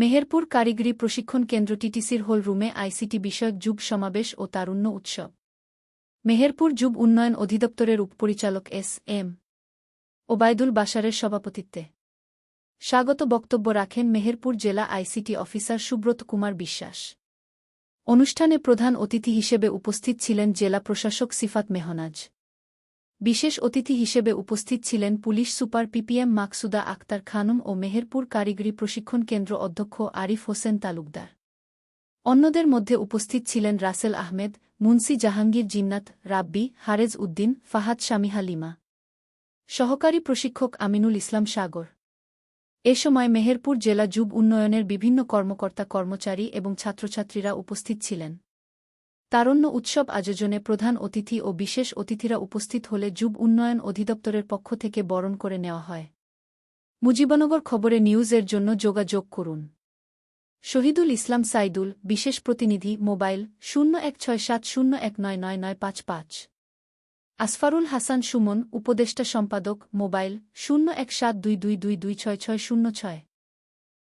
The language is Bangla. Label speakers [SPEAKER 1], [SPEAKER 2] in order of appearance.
[SPEAKER 1] মেহেরপুর কারিগরি প্রশিক্ষণ কেন্দ্র টিটিসির হোল রুমে আইসিটি বিষয়ক যুগ সমাবেশ ও তারুণ্য উৎসব মেহেরপুর যুব উন্নয়ন অধিদপ্তরের উপপরিচালক এস এম ওবায়দুল বাসারের সভাপতিত্বে স্বাগত বক্তব্য রাখেন মেহেরপুর জেলা আইসিটি অফিসার সুব্রত কুমার বিশ্বাস অনুষ্ঠানে প্রধান অতিথি হিসেবে উপস্থিত ছিলেন জেলা প্রশাসক সিফাত মেহনাজ বিশেষ অতিথি হিসেবে উপস্থিত ছিলেন police super PPM Maksuda Akter Khanam ও মেহেরপুর কারিগরি প্রশিক্ষণ কেন্দ্র অধ্যক্ষ আরিফ হোসেন তালুকদার অন্যদের মধ্যে উপস্থিত ছিলেন রাসেল আহমেদ মুন্সি জাহাঙ্গীর জিন্নাত রাব্বি হারেজ উদ্দিন ফাহাদ শামিহা লিমা সহকারী প্রশিক্ষক আমিনুল ইসলাম সাগর এ সময় মেহেরপুর জেলা যুব উন্নয়নের বিভিন্ন কর্মকর্তা কর্মচারী এবং ছাত্রছাত্রীরা উপস্থিত ছিলেন তারণ্য উৎসব আয়োজনে প্রধান অতিথি ও বিশেষ অতিথিরা উপস্থিত হলে যুব উন্নয়ন অধিদপ্তরের পক্ষ থেকে বরণ করে নেওয়া হয় মুজিবনগর খবরে নিউজের জন্য যোগাযোগ করুন শহীদুল ইসলাম সাইদুল বিশেষ প্রতিনিধি মোবাইল শূন্য এক ছয় সাত শূন্য এক নয় নয় নয় পাঁচ পাঁচ আসফারুল হাসান সুমন উপদেষ্টা সম্পাদক মোবাইল শূন্য এক সাত দুই দুই দুই দুই ছয় ছয় শূন্য ছয়